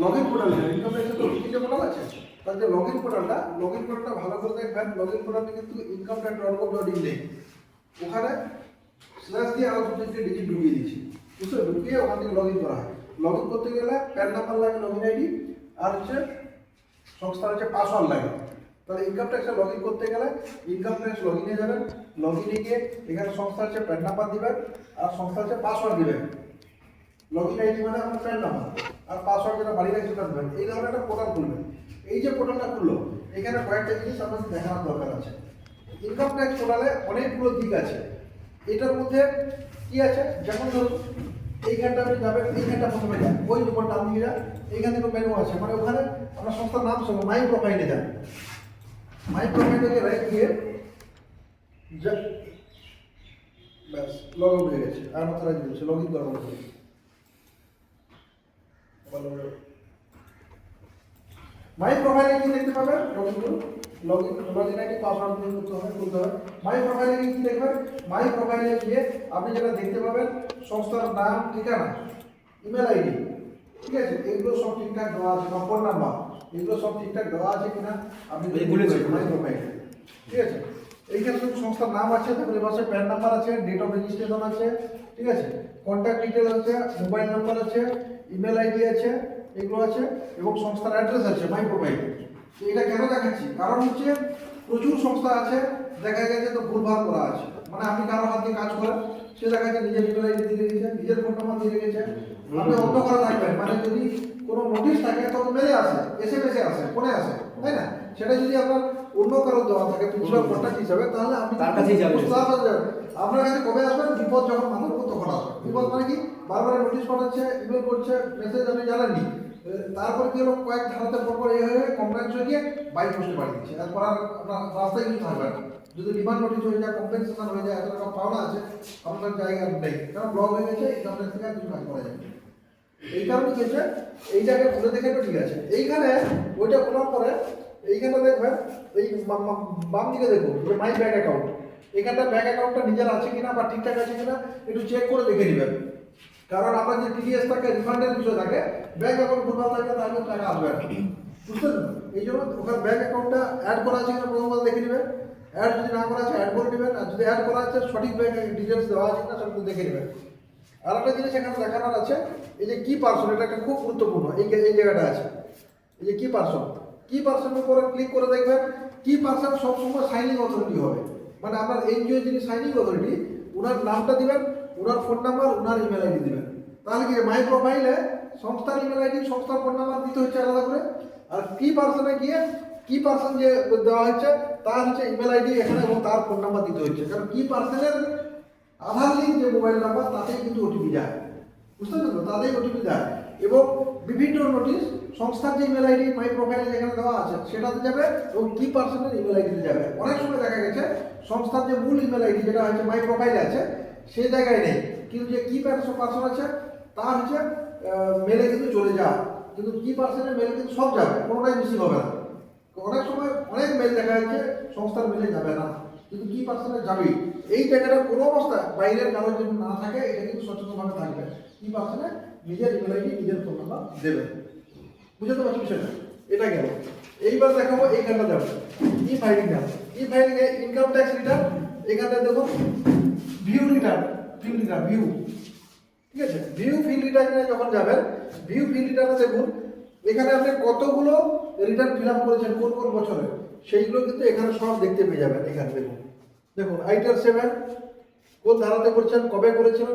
Log in portal income ট্যাক্সের তো তিনটে পোর্টাল আছে। তার যে লগ ইন পোর্টালটা লগ ইন পোর্টালটা ভালো করে দেখবেন। লগ ইন পোর্টালটা কিন্তু income tax dot gov dot in নেই ওখানে স্ল্যাশ দিয়ে আরও দু তিনটে ডিজিট ঢুকিয়ে দিচ্ছি বুঝতে ঢুকিয়ে ওখান থেকে লগ ইন করা হয়। লগ ইন করতে গেলে প্যান নাম্বার লাগে লগ ইন আইডি আর হচ্ছে সংস্থার হচ্ছে পাসওয়ার্ড লাগে। তাহলে ইনকাম ট্যাক্সে লগ ইন করতে গেলে ইনকাম ট্যাক্স লগ ইনে যাবেন। লগ ইনে গিয়ে এখানে সংস্থা হচ্ছে প্যান নাম্বার দিবেন আর সংস্থা হচ্ছে পাসওয়ার্ড দিবেন। লগ ইন আইডি মানে আপনার প্যান নাম্বার আর পাসওয়ার্ড যেটা বাড়ি রাখছে সেটা দেবেন এই ধরনের একটা পোর্টাল খুলবেন। এই যে পোর্টালটা খুললো, এখানে কয়েকটা জিনিস আপনাদের দেখানোর দরকার আছে। ইনকাম ট্যাক্স পোর্টালে অনেকগুলো দিক আছে। এটার মধ্যে কি আছে? যেমন ধরুন এইখানটা আপনি যাবেন এইখানটা প্রথমে যান। ওই উপর ডান দিকে যান। এইখান থেকে মেনু আছে। মানে ওখানে আপনার সংস্থার নাম সঙ্গে মাই প্রোফাইলে যান। মাই প্রোফাইলে গেলে গিয়ে যা- ব্যাস লগ আউট হয়ে গেছে। আর মাত্র লগ ইন করা বন্ধ করে দিন। আবার log out। মাই প্রোফাইলে কি দেখতে পাবেন log in log in log in ID password দিয়ে করতে হবে খুলতে হবে। মাই প্রোফাইলে গিয়ে কি দেখবেন মাই প্রোফাইলে গিয়ে আপনি যেটা দেখতে পাবেন সংস্থার নাম ঠিকানা ইমেল আইডি ঠিক আছে? এগুলো সব ঠিকঠাক দেওয়া আছে বা ফোন নাম্বার এগুলো সব ঠিকঠাক দেওয়া আছে কিনা আপনি মাই প্রোফাইলে ঠিক আছে? এইখানে শুধু সংস্থার নাম আছে তারপরে পাশে প্যান নাম্বার আছে ডেট অফ রেজিস্ট্রেশন আছে, ঠিক আছে? কন্ট্যাক্ট ডিটেল আছে মোবাইল নাম্বার আছে ইমেল আইডি আছে, এগুলো আছে, এবং সংস্থার অ্যাড্রেস আছে মাই প্রোফাইল তো এটা কেন দেখাচ্ছি? কারণ হচ্ছে প্রচুর সংস্থা আছে, দেখা গেছে তো ভুলভাল করা আছে। মানে আপনি কারও হাত দিয়ে কাজ করেন সে দেখা যাচ্ছে নিজের ইমেল আইডি দিয়ে রেখেছে নিজের ফোন নাম্বার দিয়ে রেখেছে আপনি অন্য করে থাকবেন মানে যদি কোনো নোটিশ থাকে, তখন মেলে আসে এসে মেসে আসে ফোনে আসে, তাই না? সেটা যদি আপনার অন্য কারও দেওয়া থাকে প্রিন্সিপাল কন্ট্যাক্ট হিসাবে তাহলে আপনি তার কাছেই যাবেন। পারবেন। আপনার কাছে কবে আসবেন বিপদ যখন মাথার উপর তখন আসবে। বিপদ মানে কি? বারবার নোটিশ পাঠাচ্ছে ইমেল করছে মেসেজ আপনি জানেননি। তারপর কি হলো? কয়েক ধারাতে পরপর এই হয়ে কমপ্লেন হয়ে গিয়ে বাইক পোস্টে পাঠিয়ে দিচ্ছে। আর আপনার রাস্তায় কিছু থাকবে না। যদি ডিমান্ড নোটিশ হয়ে যায় কম্পেনসেশন হয়ে যায় এত টাকা পাওনা আছে আপনার জায়গা নেই। কারণ ব্লক হয়ে গেছে এই ট্যাক্স থেকে আর কিছু কাজ করা যায়। এই কারণে কি হচ্ছে এই জায়গায় খুলে দেখে তো ঠিক আছে। এইখানে ওইটা খোলার পরে এইখানে দেখবেন এই বাম দিকে দেখুন মাই ব্যাংক অ্যাকাউন্ট এখানটা ব্যাংক অ্যাকাউন্টটা নিজের আছে কিনা বা ঠিকঠাক আছে কিনা একটু চেক করে দেখে নেবেন। কারণ আপনার যে টিডিএস থাকে রিফান্ডের বিষয় থাকে ব্যাংক অ্যাকাউন্ট ভুলভাল থাকে তাহলে টাকা আসবে না বুঝলেন এই জন্য ওখানে ব্যাংক অ্যাকাউন্টটা অ্যাড করা আছে কিনা প্রথমবার দেখে নেবেন। অ্যাড যদি না করা আছে অ্যাড করে নেবেন। আর যদি অ্যাড করা আছে, সঠিক ব্যাংক ডিটেলস দেওয়া আছে কিনা সেটা দেখে নেবেন। আর একটা জিনিস এখানে দেখানোর আছে, এই যে কি পার্সন এটা একটা খুব গুরুত্বপূর্ণ, এই এই জায়গাটা আছে। এই যে কি পার্সন কি পার্সনের উপরে ক্লিক করে দেখবেন? কি পার্সন সবসময় সাইনিং অথরিটি হবে? মানে আমার এনজিও যিনি সাইনিং অথরিটি ওনার নামটা দিবেন ওনার ফোন নাম্বার ওনার ইমেল আইডি দিবেন। তাহলে কি মাই প্রোফাইলে সংস্থার ইমেল আইডি সংস্থার ফোন নাম্বার দিতে হচ্ছে আলাদা করে? আর কি পার্সনে গিয়ে, কি পার্সন যে দেওয়া হচ্ছে, তার হচ্ছে ইমেল আইডি এখানে এবং তার ফোন নাম্বার দিতে হচ্ছে। কারণ কি পার্সনের আধার লিঙ্ক যে মোবাইল নাম্বার তাতেই কিন্তু ওটিপি যায়। বুঝতে পারছ তাতেই ওটিপি যায়। এবং বিভিন্ন নোটিশ সংস্থার যে ইমেল আইডি মাই প্রোফাইলে যেখানে দেওয়া আছে, সেটাতে যাবে এবং কি পার্সনের ইমেল আইডিতে যাবে। অনেক সময় দেখা গেছে, সংস্থার যে মূল ইমেল আইডি যেটা হচ্ছে মাই প্রোফাইলে আছে সেই জায়গায় নেই। কিন্তু যে কি পার্সন আছে তা হচ্ছে মেলে কিন্তু চলে যায় কিন্তু কি পার্সনের মেলে কিন্তু সব যাবে, কোনোটাই মিসিং হবে না। অনেক সময় অনেক মেল দেখা যাচ্ছে, সংস্থার মেলে যাবে না। কিন্তু কি পার্সেন্টে যাবেই। এই জায়গাটা কোনো অবস্থায় বাইরের কারও যদি না থাকে, এটা কিন্তু সচেতনভাবে থাকবে। কি পার্সেন্টে নিজের ইমেল আইডি নিজের ফোন নাম্বার দেবেন বুঝতে পারছি বিষয়টা? এটা গেল এইবার দেখাবো, এইখানটা যাব ই ফাইলিং যাব ই ফাইলিং এ ইনকাম ট্যাক্স রিটার্ন এখানটা দেখুন view return view return view ঠিক আছে? ভিউ ফিল রিটার্নে যখন যাবেন ভিউ ফিল রিটার্নে দেখুন, এখানে আপনি কতগুলো রিটার্ন ফিল আপ করেছেন, কোন কোন বছরে? সেইগুলো কিন্তু এখানে সব দেখতে পেয়ে যাবেন, এখানে দেখুন। দেখুন আইটার সেভেন কোন ধারাতে করেছেন, কবে করেছেন,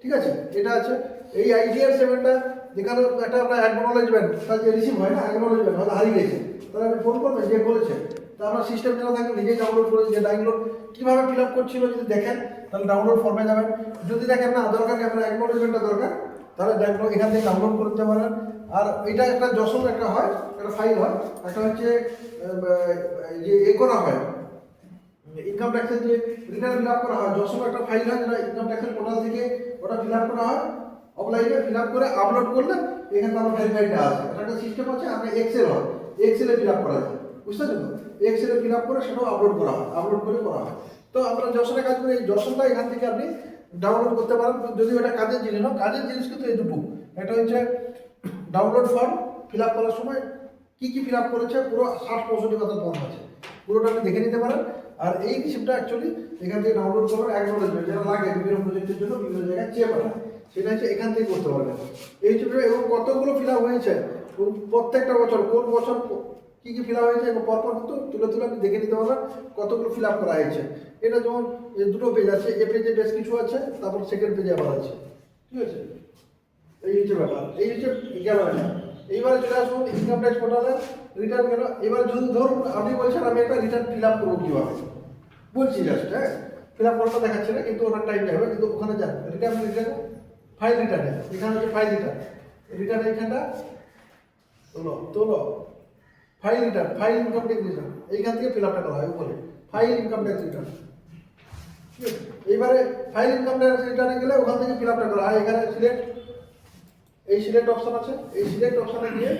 ঠিক আছে? এটা আছে। এই আইডিয়ার সেভেনটা যেখানে একটা আপনার অ্যাকনোলেজমেন্ট তার যে রিসিভ হয় না অ্যাকনোলেজমেন্ট হয়তো হারিয়ে গেছে। তাহলে আপনি ফোন করবেন, যে বলেছে। তা আপনার সিস্টেম যেন থাকে, নিজেই ডাউনলোড করে যে ডাউনলোড কীভাবে ফিল আপ করছিল যদি দেখেন, তাহলে ডাউনলোড ফর্মে যাবেন। যদি দেখেন না, দরকার আপনার অ্যাকনোলেজমেন্টটা দরকার, তাহলে ডাউনলোড এখান থেকে ডাউনলোড করতে পারেন। আর এটা একটা যশোর একটা হয়, একটা ফাইল হয়, একটা হচ্ছে যে এ করা হয়। ইনকাম ট্যাক্সের যে রিটার্ন ফিল আপ করা হয়, যশোর একটা ফাইল হয়, যেটা ইনকাম ট্যাক্সের পোর্টাল থেকে ওটা ফিল আপ করা হয়। অফলাইনে ফিল আপ করে আপলোড করলে এখানে আমার ভেরিফাইডটা আছে এটা একটা সিস্টেম আছে আপনার এক্সেল হয়। এক্সেলে ফিল আপ করা যায়। বুঝতে পারছেন এক্সেলে ফিল আপ করে সেটাও আপলোড করা হয়। আপলোড করে করা হয়। তো আমরা যশোরে কাজ করি, এই যশোরটা এখান থেকে আপনি ডাউনলোড করতে পারেন। যদি ওটা কাজের জিনিস না কাজের জিনিস কিন্তু এই দুটো। একটা হচ্ছে ডাউনলোড ফর্ম ফিল আপ করার সময় কি কি ফিল আপ করেছে, পুরো ষাট পঁয়ষট্টি কথা ফর্ম আছে। পুরোটা আপনি দেখে নিতে পারেন। আর এই রিসিপ্টটা অ্যাকচুয়ালি এখান থেকে ডাউনলোড করবেন অ্যাকনোলেজমেন্ট যেটা লাগে বিভিন্ন প্রজেক্টের জন্য বিভিন্ন জায়গায় চেয়ে পাঠায় সেটা হচ্ছে এখান থেকে করতে পারবেন এই ছোটো এবং কতগুলো ফিল হয়েছে? প্রত্যেকটা বছর, কোন বছর কি কি ফিল হয়েছে এবং পরপর কিন্তু তুলে তুলে আপনি দেখে নিতে পারবেন কতগুলো ফিল করা হয়েছে। এটা যেমন দুটো পেজ আছে, এ পেজে বেশ কিছু আছে, তারপর সেকেন্ড পেজে আবার আছে। ঠিক আছে? এই হচ্ছে ব্যাপার। এই হচ্ছে গেল এটা এইবারে চলে আসুন ইনকাম ট্যাক্স পোর্টালে রিটার্ন গেল এবার যদি ধরুন, আপনি বলছেন, আমি একটা রিটার্ন ফিল আপ করব কীভাবে? বলছি জাস্ট হ্যাঁ? ফিল আপ করাটা দেখাচ্ছে না, কিন্তু ওনার টাইম লাগবে কিন্তু ওখানে যান। রিটার্ন রিটার্ন ফাইল রিটার্নে এখানে হচ্ছে ফাইল রিটার্ন রিটার্ন এইখানটা তোলো তোলো। File return file income tax return এইখান থেকে ফিল আপটা করা হয় উপরে। ফাইল ইনকাম ট্যাক্স রিটার্ন ঠিক এইবারে ফাইল ইনকাম ট্যাক্স রিটার্নে গেলে ওখান থেকে ফিল আপটা করা হয়। এখানে সিলেক্ট এই সিলেক্ট অপশন আছে। এই সিলেক্ট অপশনে গিয়ে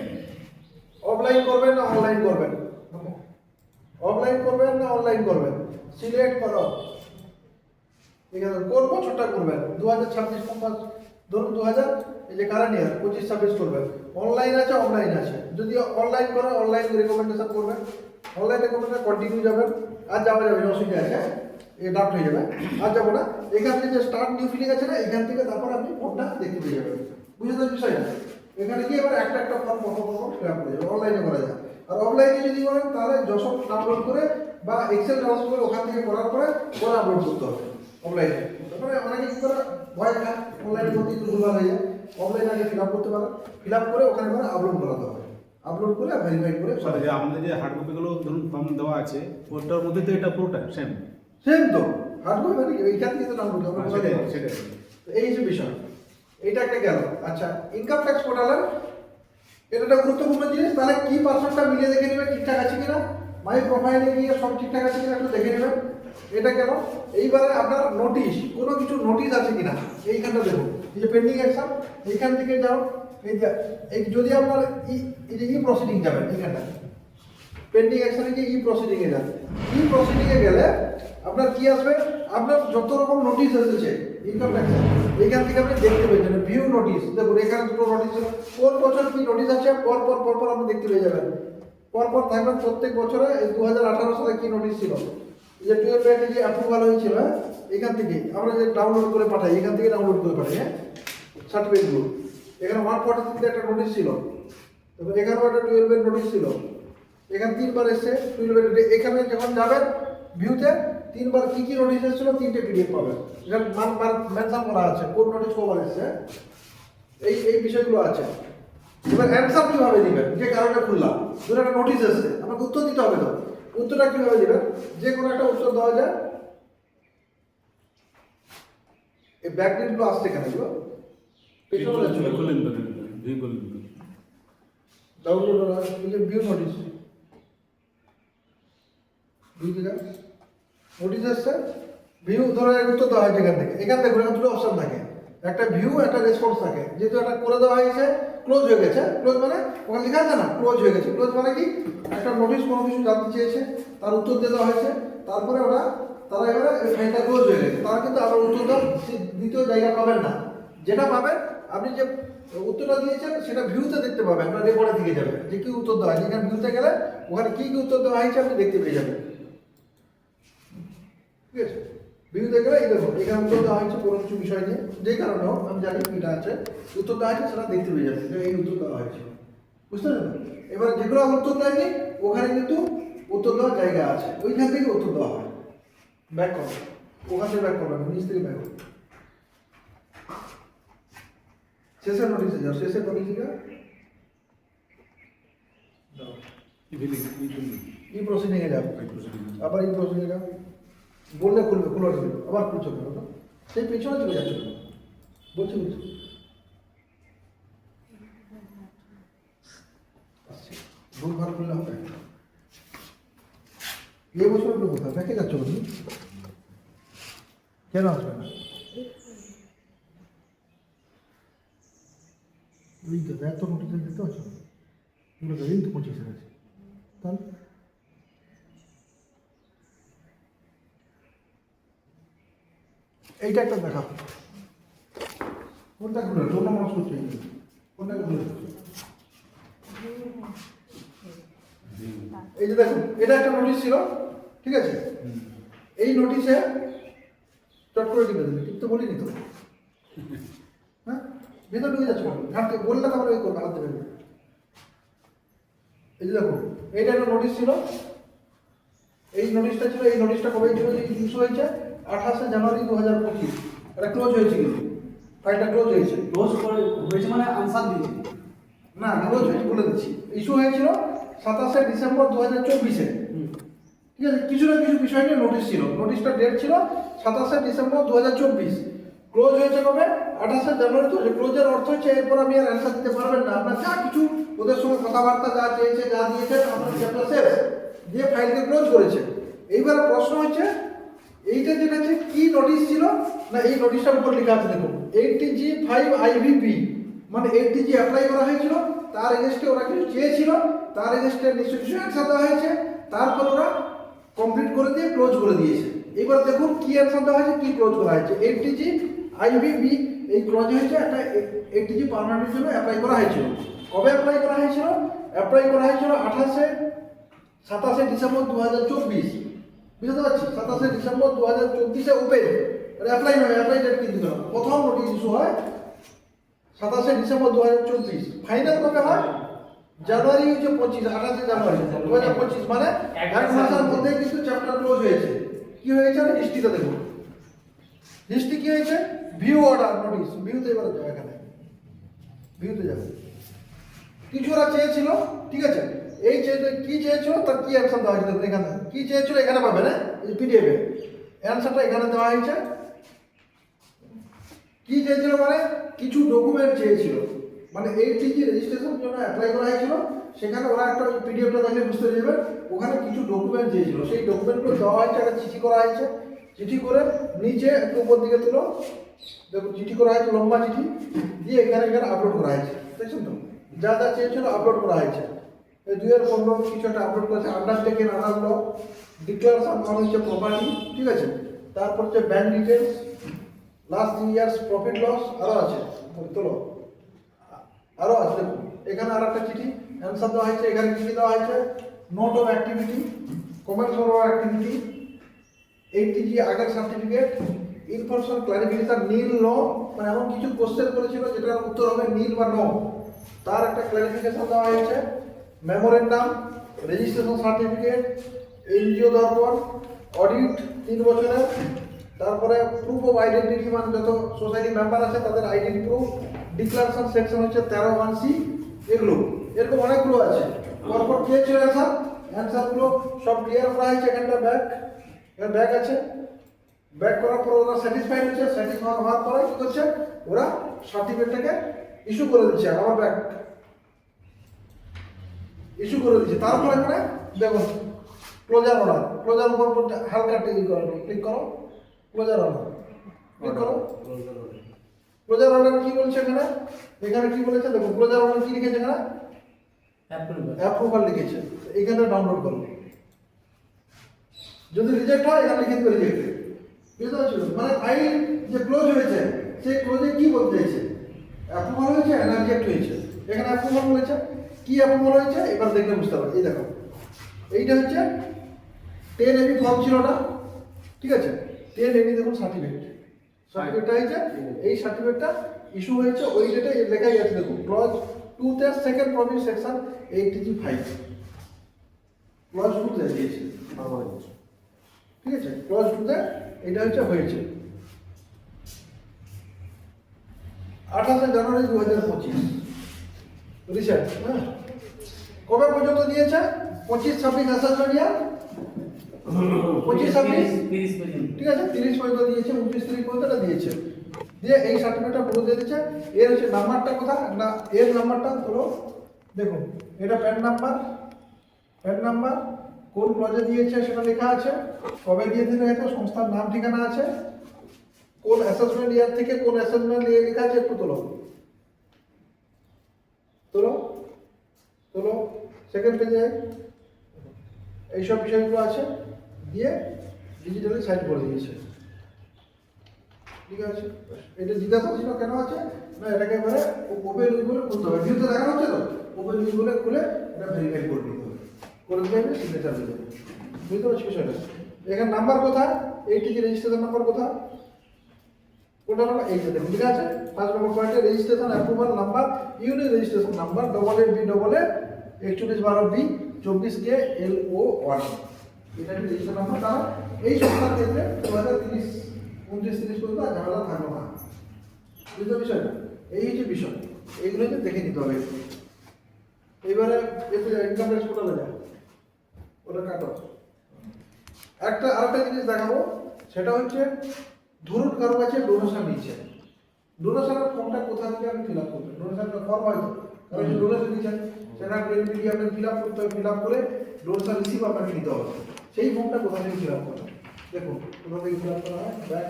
অফলাইন করবেন না অনলাইন করবেন? অফলাইন করবেন না অনলাইন করবেন? সিলেক্ট করো। এখানে কোন বছরটা করবেন? দু হাজার ছাব্বিশ ধরুন দু হাজার এই যে কারেন্ট ইয়ার পঁচিশ, ছাব্বিশ করবেন অনলাইন আছে অফলাইন আছে। যদি অনলাইন করে অনলাইন রেকমেন্ডেশন করবেন অনলাইন রেকমেন্ডেশন কন্টিনিউ যাবেন আর যাবে যাবে, অসুবিধা আছে এ ডাউট হয়ে যাবে। আর যাব না। এখান থেকে স্টার্ট নিউ ফিলিং আছে না, এখান থেকে তারপর আপনি ফোনটা দেখতে পেয়ে যাবেন। বুঝে তো বিষয় বিষয়টা এখানে গিয়ে এবার একটা একটা ফর্ম কত কত ফিল আপ করে যাবে অনলাইনে করা যায়। আর অফলাইনে যদি করেন, তাহলে যশোর ডাউনলোড করে বা এক্সেল ডাউনলোড করে ওখান থেকে করার পরে পরে আপলোড করতে হবে। অফলাইনে তারপরে অনেকে কি করে ভয় খায় অনলাইনে করতে একটু ভুলভাল হয়ে যায়। অফলাইনে আগে ফিল করতে পারেন ফিল করে ওখানে করে আপলোড করাতে হবে। আপলোড করে ভেরিফাই করে যে আমাদের যে হার্ড কপিগুলো ধরুন ফর্ম দেওয়া আছে ওটার মধ্যে তো এটা পুরোটা সেম সেম তো। হার্ড কপি মানে? এইখান থেকে তো ডাউনলোড হবে। সেটাই সেটাই। তো এই যে বিষয় এইটা একটা গেল। আচ্ছা ইনকাম ট্যাক্স পোর্টালের এটা একটা গুরুত্বপূর্ণ জিনিস তাহলে কি পার্সেন্টটা মিলিয়ে দেখে নেবেন ঠিকঠাক আছে কিনা? মাই প্রোফাইলে গিয়ে সব ঠিকঠাক আছে কিনা একটু দেখে নেবেন এটা কেন? এইবারে আপনার নোটিশ কোনো কিছু নোটিশ আছে কিনা? এইখানটা দেখুন। এই যে পেন্ডিং অ্যাকশন এইখান থেকে যাও, এই যে, এই যদি আপনার ই, এই যে ই প্রসিডিং যাবেন, এইখানটা। পেন্ডিং অ্যাকশনে গিয়ে ই প্রসিডিং এ যান। ই প্রসিডিং এ গেলে আপনার কি আসবে? আপনার যত রকম নোটিশ এসেছে ইনকাম ট্যাক্স এইখান থেকে আপনি দেখতে পেয়ে যাবেন ভিউ নোটিশ দেখুন, এখানে দুটো নোটিশ কোন বছর কি নোটিশ আছে? পর পর পর পর আপনি দেখতে পেয়ে যাবেন। পর পর থাকবেন প্রত্যেক বছরে দু হাজার আঠারো সালে কি নোটিশ ছিল? যে টুয়েলভ ব্যান্ডে যে অ্যাপ্রুভাল হয়েছিল হ্যাঁ? এখান থেকে আমরা যে ডাউনলোড করে পাঠাই, এখান থেকে ডাউনলোড করে পাঠাই হ্যাঁ? সার্টিফিকেটগুলো এখানে ওয়ান ফর্টি থ্রিতে একটা নোটিশ ছিল। তারপর এখানেও একটা টুয়েলভের নোটিশ ছিল। এখানে তিনবার এসছে টুয়েলভের এখানে যখন যাবেন ভিউতে তিনবার কি কি নোটিশ এসেছিল, তিনটে পিডিএফ পাবেন। এখানে মান মেনশন করা আছে কোন নোটিশ কবার এসছে। এই এই বিষয়গুলো আছে। এবার অ্যান্সার কীভাবে দিবেন? যে কারণে খুললাম। ধরুন একটা নোটিশ এসছে, আমাকে উত্তর দিতে হবে তো। উত্তরটা কীভাবে দিবেন? যে কোনো একটা উত্তর দেওয়া যায়। এই ব্যাকডেটগুলো আসছে কেন এগুলো। View download view notice view ধরো উত্তর দেওয়া থেকে। এখান থেকে দুটো অপশন থাকে একটা ভিউ একটা রেসপন্স থাকে। যেহেতু এটা করে দেওয়া হয়েছে ক্লোজ হয়ে গেছে। ক্লোজ মানে ওখানে লেখা আছে না? ক্লোজ হয়ে গেছে। ক্লোজ মানে কি? একটা নোটিশ কোনো কিছু জানতে চেয়েছে, তার উত্তর দেওয়া হয়েছে। তারপরে ওরা, তারা এবারে ফাইলটা ক্লোজ হয়ে গেছে। তারা কিন্তু আবার উত্তর দেওয়ার সে- দ্বিতীয় জায়গা পাবেন না। যেটা পাবেন, আপনি যে উত্তরটা দিয়েছেন, সেটা ভিউতে দেখতে পাবেন। আপনার রেকর্ডে দিকে যাবে। যে কি উত্তর দেওয়া হয়েছে এখানে ভিউতে গেলে ওখানে কি কি উত্তর দেওয়া হয়েছে, আপনি দেখতে পেয়ে যাবেন। ঠিক আছে? ভিউতে গেলে এই দেখুন এখানে উত্তর দেওয়া হয়েছে কোনো কিছু বিষয় নিয়ে। যেই কারণে হোক আমি জানি এটা আছে উত্তর দেওয়া হয়েছে সেটা দেখতে পেয়ে যাবেন এই উত্তর দেওয়া হয়েছে। বুঝতে পারলেন এবার যেগুলো উত্তর দেয়নি ওখানে কিন্তু উত্তর দেওয়ার জায়গা আছে। ওইখান থেকে উত্তর দেওয়া হয়। ব্যাক করো। ওখান থেকে ব্যাক করবেন নিচ থেকে ব্যাক করবেন শেষের নোটিশে যাও শেষের নোটিশে যাও। যাও। ই প্রসিডিংয়ে যাও। আবার ই প্রসিডিংয়ে যাও। বললে খুলবে খোলা যাবে আবার খুলছো কেন? সেই পেছনে চলে যাচ্ছ কেন? বলছি বলছি আসছি। ভুল করলে হবে? এই বছর লোক কোথায়? দেখে যাচ্ছ তুমি কেন আসবে না? ওই তো, এত নোটিশ দেখতে পাচ্ছ এগুলো তো এই তো পঁচিশে আছে তাহলে? এইটা একটা দেখা কোনটা খুলে অন্য মানুষ করছে কোনটাকে খুলে এই যে দেখুন, এটা একটা নোটিশ ছিল, ঠিক আছে? এই নোটিশে চট করে দেবে টিপতে বলিনি তো? হ্যাঁ? ভেতর ঢুকে যাচ্ছে ঘাটতে বললে তারপরে ওই করবে, হাত দেবে এই যে দেখুন, এইটা একটা নোটিশ ছিল। এই নোটিশটা ছিল, এই নোটিশটা কবে ছিল? ইস্যু হয়েছে। আঠাশে জানুয়ারি দু হাজার পঁচিশ। এটা ক্লোজ হয়েছে কিন্তু। ফাইলটা ক্লোজ হয়েছে। ক্লোজ করে হয়েছে মানে আনসার দিয়েছে। না ক্লোজ হয়েছে বলে দিচ্ছি। ইস্যু হয়েছিল সাতাশে ডিসেম্বর দু হাজার চব্বিশে ঠিক আছে কিছু না কিছু বিষয় নিয়ে নোটিশ ছিল। নোটিশটা ডেট ছিল সাতাশে ডিসেম্বর দু হাজার চব্বিশ। ক্লোজ হয়েছে কবে? আঠাশে জানুয়ারি তো ক্লোজের অর্থ হচ্ছে এরপর আমি আর অ্যান্সার দিতে পারবেন না। আপনার যা কিছু ওদের সঙ্গে কথাবার্তা যা চেয়েছে যা দিয়েছে আপনার চ্যাপ্টার শেষ দিয়ে ফাইলকে ক্লোজ করেছে। এইবার প্রশ্ন হচ্ছে এইটা যেটা হচ্ছে কি নোটিশ ছিল? না, এই নোটিশটার উপর লেখা আছে, দেখুন এইটটি জি ফাইভ আইভিপি মানে এইটটি জি অ্যাপ্লাই করা হয়েছিল, তার এগেস্টে ওরা কিছু চেয়েছিল, তার এগেস্টে নিশ্চয় কিছু অ্যান্সার দেওয়া হয়েছে, তারপর ওরা কমপ্লিট করে দিয়ে ক্লোজ করে দিয়েছে। এবার দেখুন, কি অ্যান্সার দেওয়া হয়েছে, কি ক্লোজ করা হয়েছে। এইটটি জি আইভিবি এই ক্লোজ হয়েছে একটা এইটটি জি পার্মানেন্টের জন্য অ্যাপ্লাই করা হয়েছিল। কবে অ্যাপ্লাই করা হয়েছিল? অ্যাপ্লাই করা হয়েছিল আঠাশে, সাতাশে ডিসেম্বর দু হাজার চব্বিশ। বুঝতে পারছি সাতাশে ডিসেম্বর দু হাজার চব্বিশে ওপেন। অ্যাপ্লাই নয় অ্যাপ্লাই ডেট কিন্তু না। প্রথম নোটিশ ইস্যু হয় সাতাশে ডিসেম্বর দু হাজার চব্বিশ। ফাইনাল কবে হয়? জানুয়ারি হচ্ছে পঁচিশ আঠাশে জানুয়ারি। দু হাজার পঁচিশ মানে এক মাসের মধ্যে কিন্তু চ্যাপ্টার ক্লোজ হয়েছে। কি হয়েছে? আমি হিস্ট্রিতে দেখুন হিস্ট্রি কি হয়েছে? ভিউ অর্ডার নোটিশ ভিউতে এবার যাবে এখানে। ভিউতে যাবে কিছু ওরা চেয়েছিল ঠিক আছে? এই চেয়ে কি চেয়েছিল তার কি অ্যান্সার দেওয়া হয়েছে এখানে? কি চেয়েছিল এখানে পাবে, না? এই পিডিএফে অ্যান্সারটা এখানে দেওয়া হয়েছে। কি চেয়েছিল মানে? কিছু ডকুমেন্ট চেয়েছিল। মানে এই টিজি রেজিস্ট্রেশন জন্য অ্যাপ্লাই করা হয়েছিল, সেখানে ওরা একটা ওই পিডিএফটা দেখলে বুঝতে যাবে। ওখানে কিছু ডকুমেন্ট চেয়েছিল। সেই ডকুমেন্টগুলো দেওয়া হয়েছে, একটা চিঠি করা হয়েছে। চিঠি করে নিচে একটু উপর দিকে তুলো। দেখুন চিঠি করা হয়েছে, লম্বা চিঠি। দিয়ে এখানে এখানে আপলোড করা হয়েছে। দেখছেন তো? যা যা চেয়েছিল আপলোড করা হয়েছে। এই দুই হাজার পনেরো কিছু একটা আপলোড করেছে আন্ডারটেকেন আনার ল ডিক্লারেশন অন হচ্ছে প্রপার্টি ঠিক আছে? তারপর হচ্ছে bank details last years profit loss আরও আছে তোলো আরও আছে এখানে আর একটা চিঠি অ্যান্সার দেওয়া হয়েছে, এখানে চিঠি দেওয়া হয়েছে note of activity comments of activity eighty G আগের সার্টিফিকেট ইনফরমেশন ক্লারিফিকেশন নীল ন মানে এমন কিছু কোশ্চেন করেছিল যেটার উত্তর হবে নীল বা ন তার একটা ক্লারিফিকেশন দেওয়া হয়েছে। Memorandum registration certificate NGO Darpan audit তিন বছরের, তারপরে প্রুফ অফ আইডেন্টিটি মানে যত সোসাইটি মেম্বার আছে তাদের আইডেন্টি প্রুফ ডিক্লারেশন সেকশন হচ্ছে তেরো ওয়ান সি এগুলো। এরকম অনেকগুলো আছে। পরপর কে ছিল অ্যান্সার অ্যান্সারগুলো সব ক্লিয়ার করা হয়েছে এখানটা ব্যাক ব্যাক আছে। ব্যাক করার পর ওরা স্যাটিসফাইড হচ্ছে স্যাটিসফাইড হওয়ার পরে কী করছে? ওরা সার্টিফিকেটটাকে ইস্যু করে দিচ্ছে, আমার ব্যাক ইস্যু করে দিচ্ছে তারপরে এখানে দেখুন ক্লোজার অর্ডার ক্লোজার উপর হালকা টিক করো ক্লিক করো ক্লোজার অর্ডার ক্লিক করো। ক্লোজার অর্ডার কি বলছে এখানে? এখানে কি বলেছে? দেখুন ক্লোজার অর্ডার কি লিখেছে এখানে? অ্যাপ্রুভাল লিখেছে। এখানে ডাউনলোড করো। যদি রিজেক্ট হয় এখানে লিখে দেবে রিজেক্ট বুঝতে পারছ? মানে ফাইল যে ক্লোজ হয়েছে সেই ক্লোজে কি বলতে চাইছে? অ্যাপ্রুভাল হয়েছে না রিজেক্ট হয়েছে? এখানে অ্যাপ্রুভাল বলেছে? কি অ্যাপ্রুভাল হয়েছে? এবার দেখলে বুঝতে পারবে। এই দেখো। এইটা হচ্ছে টেন এবি ফর্ম ছিল না? ঠিক আছে? টেন এবি দেখুন সার্টিফিকেট সার্টিফিকেটটা হয়েছে। এই সার্টিফিকেটটা ইস্যু হয়েছে। ওই ডেটে লেখাই আছে, দেখুন। ক্লজ টুতে second Praveen section eight G five clause টুতে দিয়েছে। ঠিক আছে? ক্লজ টুতে এটা হচ্ছে হয়েছে। আঠাশে জানুয়ারি দু হাজার পঁচিশ। রিসেন্ট হ্যাঁ। কবে পর্যন্ত দিয়েছে? পঁচিশ ছাব্বিশ ইয়ার পঁচিশ ছাব্বিশ? তিরিশ ঠিক আছে তিরিশ পর্যন্ত দিয়েছে উনত্রিশ তারিখ পর্যন্ত দিয়েছে। দিয়ে এই সার্টিফিকেটটা পুরো দিয়ে দিচ্ছে। এর হচ্ছে নাম্বারটা কোথায়? না এর নাম্বারটা হলো দেখুন এটা প্যান নাম্বার প্যান নাম্বার কোন ক্লজে দিয়েছে সেটা লেখা আছে। কবে দিয়ে দিলে হয়তো সংস্থার নাম ঠিকানা আছে। কোন অ্যাসেসমেন্ট ইয়ার থেকে কোন অ্যাসেসমেন্ট লেখা আছে একটু তোলো। তোলো তোলো সেকেন্ড পেজে এইসব বিষয়গুলো আছে, দিয়ে ডিজিটালি সাইন করে দিয়েছে। ঠিক আছে? এটা জিজ্ঞাসা ছিল কেন আছে? না, এটাকে এবারে ওপেন উইল বলে খুলতে হবে। ভিউতে দেখানো হচ্ছে তো? ওপেন উইল বলে খুলে এটা ভেরিফাই করে দিতে হবে। করে দিলে সিগনেচার হয়ে যাবে বুঝতে পারছি বিষয়টা? এখানে নাম্বার কোথায়? এইটি যে রেজিস্ট্রেশন নাম্বার কোথায়? ওটা নাম্বার এই যে দেখুন, ঠিক আছে? ফার্স্ট নম্বর পয়েন্টে registration approval number unit registration number double eight B double A একচল্লিশ বারো বি চব্বিশ কে এল ও ওয়ান এটা রেজিস্ট্রেশন নাম্বার তারা এই সংস্থার ক্ষেত্রে দু হাজার তিরিশ, উনত্রিশ, তিরিশ পর্যন্ত ঝামেলা থাকল না। বুঝতে বিষয়টা এই হচ্ছে বিষয়। এইগুলো হচ্ছে দেখে নিতে হবে। এতে ইনকাম ট্যাক্স পোর্টালে যায়। ওটা কাটো একটা, আরেকটা জিনিস দেখাবো। সেটা হচ্ছে ধরুন কারও কাছে ডোনেশন নিচ্ছে ডোনেশনের ফর্মটা কোথা থেকে আপনি ফিল আপ করবেন? ডোনেশনের ফর্ম হয়তো। কারণ যে ডোনেশন দিচ্ছেন সেটা এলপিডি আপনি ফিল আপ করতে হবে ফিল আপ করে ডোনেশন রিসিভ আপনাকে নিতে হবে। সেই ফর্মটা কোথা থেকে ফিল আপ করবেন? দেখুন কোথা থেকে ফিল আপ করা হয়? ব্যাক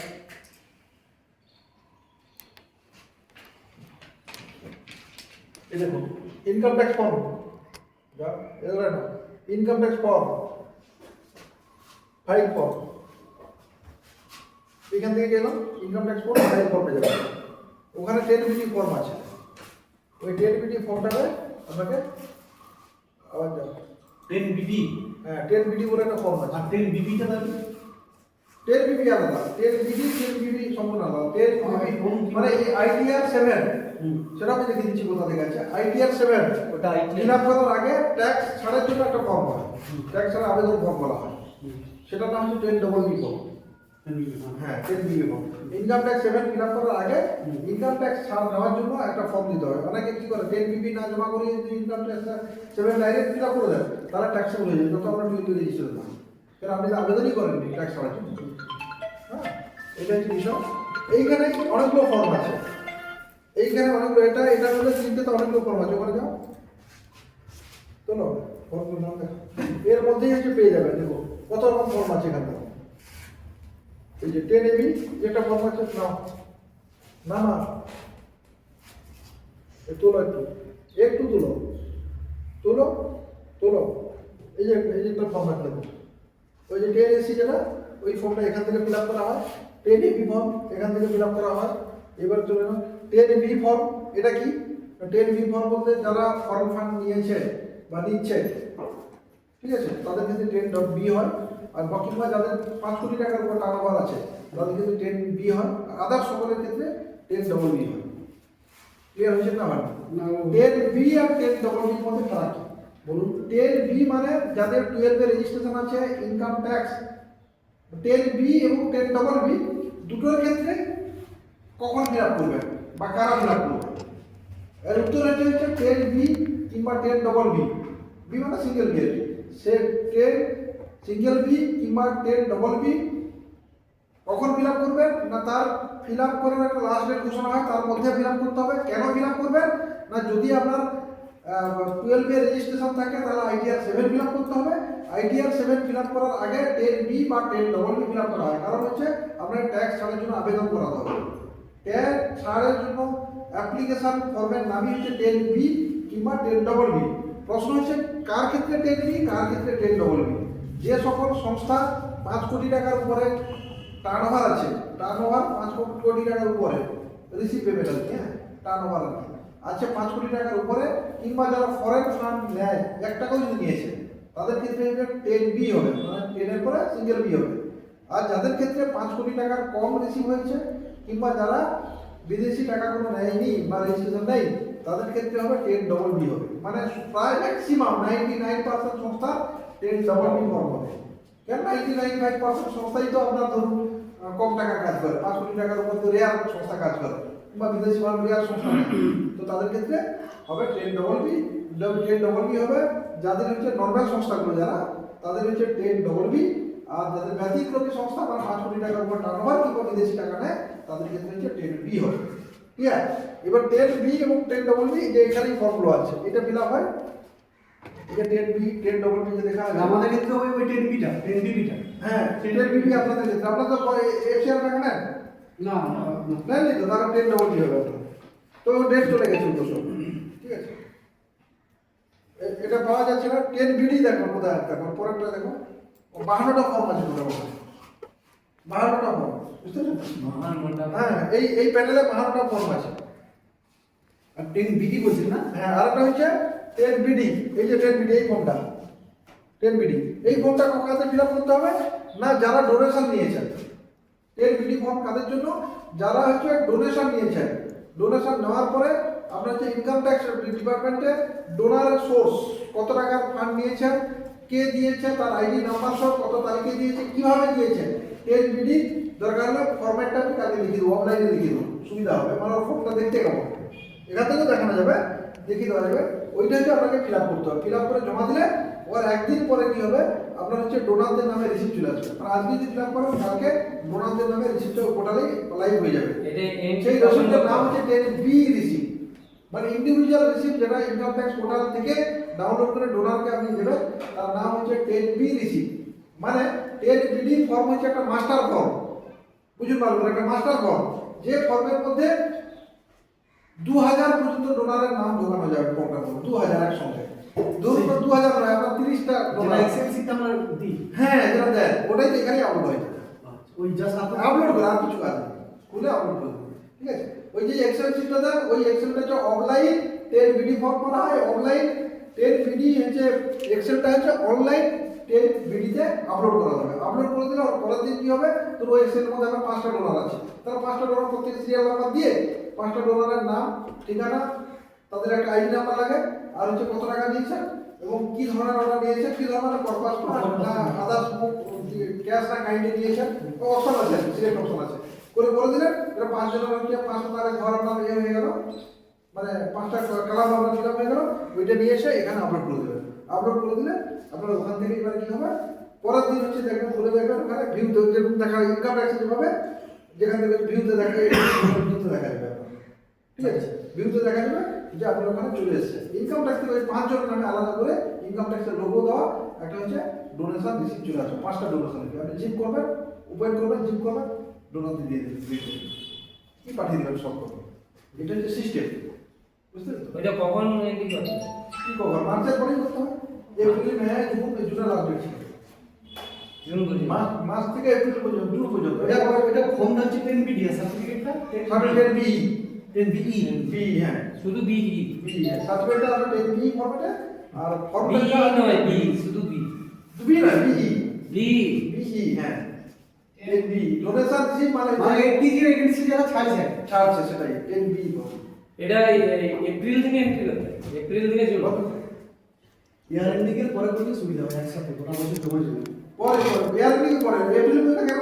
এই দেখুন income tax form income tax form file form এখান থেকে গেলাম ইনকাম ট্যাক্স ফর্ম ফাইল ফর্মে যাবে ওখানে টেন বিটি ফর্ম আছে। ওই টেন বিটি ফর্মটাকে আপনাকে আবার যাও টেন বিবি হ্যাঁ টেন বিটি বলে একটা ফর্ম আছে। আর টেন বিবিটা থাকবে টেন বিবি আলাদা। টেন বিটি টেন বিবি সম্পূর্ণ আলাদা। টেন বিবি মানে এই আইডিআর সেভেন। সেটা আমি দেখে দিচ্ছি কোথা থেকে আছে। আইডিআর সেভেন ওটা আপ করার আগে ট্যাক্স ছাড়ের জন্য একটা ফর্ম হয়। ট্যাক্স ছাড়া আবেদন ফর্ম বলা হয়। সেটার নাম হচ্ছে টেন ডবল বি ফর্ম হ্যাঁ ten BB form income tax fill up করার আগে ইনকাম ট্যাক্স ছাড় নেওয়ার জন্য একটা ফর্ম দিতে হয় অনেকে কি করে টেন বিবি না জমা করে যদি income tax direct fill up করে দেয় তারা হয়ে যাবে যত আমরা টুয়েন্টি রেজিস্টার না। কারণ আপনি আবেদনই করেননি ট্যাক্স ছাড়ার জন্য। হ্যাঁ এটা হচ্ছে বিষয়। এইখানে অনেকগুলো ফর্ম আছে। এইখানে অনেকগুলো এটা এটা হলে তিনটে তো অনেকগুলো ফর্ম আছে। ওখানে যাও। চলো ফর্মগুলো এর মধ্যেই হচ্ছে পেয়ে যাবেন। দেখো কত রকম ফর্ম আছে এখানে। এই যে টেন এবি যেটা ফর্ম আছে না না। তোলো একটু। একটু তুলো। তোলো তোলো। এই যে এই যে একটা ফর্ম আছে ওই যে টেন এসি যেটা ওই ফর্মটা এখান থেকে ফিল আপ করা হয়। টেন এবি ফর্ম এখান থেকে ফিল আপ করা হয়। এবার চলে না টেন বি ফর্ম এটা কি? টেন বি ফর্ম বলতে যারা ফর্ম ফান্ড নিয়েছে বা নিচ্ছে, ঠিক আছে? তাদের ক্ষেত্রে টেন ডট বি হয়। আর বা কিংবা যাদের পাঁচ কোটি টাকার উপর টার্নওভার আছে তাদের কিন্তু টেন বি হয় আদার সকলের ক্ষেত্রে টেন ডবল বি হয়। ক্লিয়ার হয়েছে না হয় না, টেন বি আর টেন ডবল বির মধ্যে ফারাক। বলুন টেন বি মানে যাদের টুয়েলভে রেজিস্ট্রেশন আছে ইনকাম ট্যাক্স টেন বি এবং টেন ডবল বি দুটোর ক্ষেত্রে কখন ফিল আপ করবেন বা কারা ফিল আপ করবেন এর উত্তর হচ্ছে হচ্ছে টেন বি কিংবা টেন ডবল বি বি মানে সিঙ্গেল বি সে টেন সিঙ্গেল বি কিংবা টেন ডবল বি কখন ফিল করবেন? না তার ফিল আপ করার একটা লাস্ট ডেট ঘোষণা হয়, তার মধ্যে ফিল করতে হবে। কেন ফিল করবেন? না যদি আপনার টুয়েলভে রেজিস্ট্রেশন থাকে, তাহলে আইডিআর সেভেন ফিল আপ করতে হবে। আইডিআর সেভেন ফিল আপ করার আগে টেন বি বা ten double B fill up করা হয়। কারণ হচ্ছে আপনার ট্যাক্স ছাড়ের জন্য আবেদন করাতে হবে। ট্যাক্স ছাড়ের জন্য অ্যাপ্লিকেশন ফর্মের নামই হচ্ছে টেন বি কিংবা টেন ডবল বি প্রশ্ন হচ্ছে, কার ক্ষেত্রে টেন বি কার ক্ষেত্রে টেন ডবল বি যে সকল সংস্থা পাঁচ কোটি টাকার উপরে টার্ন ওভার আছে টার্ন ওভার পাঁচ কোটি টাকার উপরে রিসিভ পেমেন্ট কি হ্যাঁ টার্ন ওভার আছে পাঁচ কোটি টাকার উপরে কিংবা যারা ফরেন ফান্ড নেয়, এক টাকাও যদি নিয়েছে, তাদের ক্ষেত্রে টেন বি হবে মানে টেনের পরে সিঙ্গেল বি হবে। আর যাদের ক্ষেত্রে পাঁচ কোটি টাকার কম রিসিভ হয়েছে, কিংবা যারা বিদেশি টাকা কোনো নেয়নি বা রেজিস্ট্রেশন নেই তাদের ক্ষেত্রে হবে টেন ডবল বি হবে। মানে প্রায় ম্যাক্সিমাম নাইনটি নাইন পার্সেন্ট সংস্থা টেন ডবল ফর্ম হবে কেন নাইনটি নাইন ফাইভ সংস্থাই তো আপনার ধরুন কম টাকা কাজ করে, পাঁচ কোটি টাকার উপর তো রেয়ার সংস্থা কাজ করে, কিংবা বিদেশি ফান্ড রেয়ার সংস্থা। তো তাদের ক্ষেত্রে হবে ten double B ten double B হবে, যাদের হচ্ছে নর্মাল সংস্থাগুলো যারা, তাদের হচ্ছে টেন ডবল বি আর যাদের ব্যতিক্রমী সংস্থা বা পাঁচ কোটি টাকার উপর টার্নওভার কিংবা বিদেশি টাকা নেয়, তাদের ক্ষেত্রে হচ্ছে টেন বি হবে। ঠিক আছে? এবার টেন বি এবং টেন ডবল বি যে এখানেই ফর্মগুলো আছে, এটা ফিল হয়। এটা ten B ten double B যে দেখা আছে। আমাদের ক্ষেত্রে ওই ওই টেন বিটা টেন বিবিটা হ্যাঁ টেন বিবি আপনাদের ক্ষেত্রে। আপনার তো না না, না। নেননি তো? তারা টেন ডবল বি হবে তো ডেট চলে গেছে সব ঠিক আছে? এটা পাওয়া যাচ্ছে না। টেন বিডি দেখো কোথায় দেখো। পরেরটা দেখো। ও বাহান্নটা ফর্ম আছে কোথাও বাহান্নটা ফর্ম বুঝতে মহান হ্যাঁ এই এই প্যানেলে বাহান্নটা ফর্ম আছে। আর টেন বিডি বলছেন না? হ্যাঁ আরেকটা হচ্ছে টেন বিডি এই যে টেন বিডি এই ফর্মটা টেন বিডি এই ফর্মটা কাদের ফিল করতে হবে? না, যারা ডোনেশন নিয়েছেন। টেন বিডি ফর্ম কাদের জন্য? যারা হচ্ছে ডোনেশন নিয়েছেন। ডোনেশন নেওয়ার পরে আপনার যে ইনকাম ট্যাক্স ডিপার্টমেন্টে ডোনারের সোর্স কত টাকার ফান্ড নিয়েছেন, কে দিয়েছে, তার আইডি নাম্বার সব কত তারিখে দিয়েছে, কীভাবে দিয়েছে টেন বিডি দরকার হলে ফরম্যাটটা আমি কালকে লিখে দেবো অনলাইনে লিখে দেবো। সুবিধা হবে। আমার ফর্মটা দেখতে কেমন? এখান থেকেও দেখানো যাবে, দেখিয়ে দেওয়া যাবে। ওইটা হচ্ছে আপনাকে ফিল আপ করতে হবে। ফিল আপ করে জমা দিলে ওর একদিন পরে কি হবে? আপনার হচ্ছে ডোনারদের নামে রিসিপ্ট চলে আসবে। আর আজকে যদি ফিল আপ করেন কালকে ডোনারদের নামে রিসিপ্টটা পোর্টালে লাইভ হয়ে যাবে। সেই রসিদটার নাম হচ্ছে টেন বি রিসিপ্ট মানে ইন্ডিভিজুয়াল রিসিপ্ট যেটা ইনকাম ট্যাক্স পোর্টাল থেকে ডাউনলোড করে ডোনারকে আপনি দেবেন তার নাম হচ্ছে টেন বি রিসিপ্ট মানে টেন বিডি ফর্ম হচ্ছে একটা মাস্টার ফর্ম বুঝতে পারবেন একটা মাস্টার ফর্ম যে ফর্মের মধ্যে দু হাজার পর্যন্ত ডোনারের নাম ঢোকানো যাবে মধ্যে দু হাজার একসঙ্গে। ধরুন দু হাজার নয় আপনার তিরিশটা যেটা ডোনার এক্সেল আমরা দিই। হ্যাঁ যেটা দেয় ওটাই তো এখানেই আপলোড হয়ে যাবে। আচ্ছা, ওই জাস্ট আপলোড করে আর কিছু কাজ খুলে আপলোড করে ঠিক আছে? ওই যে এক্সেল শিটটা দেন ওই এক্সেলটা হচ্ছে অফলাইন টেন বিডি ফর্ম করা হয় অফলাইন টেন বিডি হচ্ছে এক্সেলটা হচ্ছে অনলাইন টেন বিডিতে আপলোড করা যাবে। আপলোড করে দিলে পরের দিন কি হবে? তোর ওই এক্সেলের মধ্যে আমার পাঁচটা ডলার আছে। তার পাঁচটা ডলার প্রত্যেক সিরিয়াল নাম্বার দিয়ে পাঁচটা ডলারের নাম, ঠিকানা, তাদের একটা আইডি নাম্বার লাগে, আর হচ্ছে কত টাকা দিয়েছে, এবং কি ধরনের অর্ডার নিয়েছে কি ধরনের পারপাস আদার্স ক্যাশ না কাইন্ডে নিয়েছেন অপশন আছে সিলেক্ট অপশন আছে। করে বলে দিলেন এটা পাঁচ জনের হচ্ছে পাঁচশো টাকা ঘর আপনার ইয়ে হয়ে গেল মানে পাঁচটা কালাম আপনার ফিল হয়ে গেল, ওইটা নিয়ে এসে এখানে আপলোড করে দেবেন আপলোড করে দিলে আপনার ওখান থেকে এবার কি হবে? পরের দিন হচ্ছে দেখবেন খুলে দেখবেন, ওখানে যেরকম দেখা ইনকাম ট্যাক্স যেভাবে যেখান থেকে ভিউতে দেখা ভিউতে দেখা যাবে। ঠিক আছে? ভিউতে দেখা যাবে যে আপনার ওখানে চলে এসেছে। ইনকাম ট্যাক্স থেকে ওই পাঁচজনের নামে আলাদা করে ইনকাম ট্যাক্সের লোগো দেওয়া একটা হচ্ছে ডোনেশন রিসিপ্ট চলে আসবে পাঁচটা ডোনেশন আপনি জিপ করবেন ওপেন করবেন জিপ করবেন ডোনার দিয়ে দেবেন কি পাঠিয়ে দেবেন সব করবেন? এটা হচ্ছে সিস্টেম বুঝতে পেরেছ ওইটা কখন কি করবেন মার্চের পরেই করতে হবে। এপ্রিল মে জুন লাগবে জুন মাস মাস থেকে এপ্রিল পর্যন্ত জুন পর্যন্ত। এটা এটা ফর্মটা হচ্ছে? টেন বিডি আর সার্টিফিকেটটা certificate B ten B B হ্যাঁ। শুধু বি বি সার্টিফিকেটটা আছে টেন বি আর বি ফরম্যাটটা নয় বি শুধু বি বি না বি বি বি হ্যাঁ। টেন বি ডোনেশন মানে মানে এজেন্সি যারা ছাড়ছে। ছাড়ছে সেটাই টেন বি এটা এপ্রিল থেকে এন্ট্রি করতে এপ্রিল থেকে জুন ইয়ার এন্ডিং এর পরে করলে সুবিধা হবে একসাথে গোটা বছর জমা পরে পরে এয়ার পরে এপ্রিল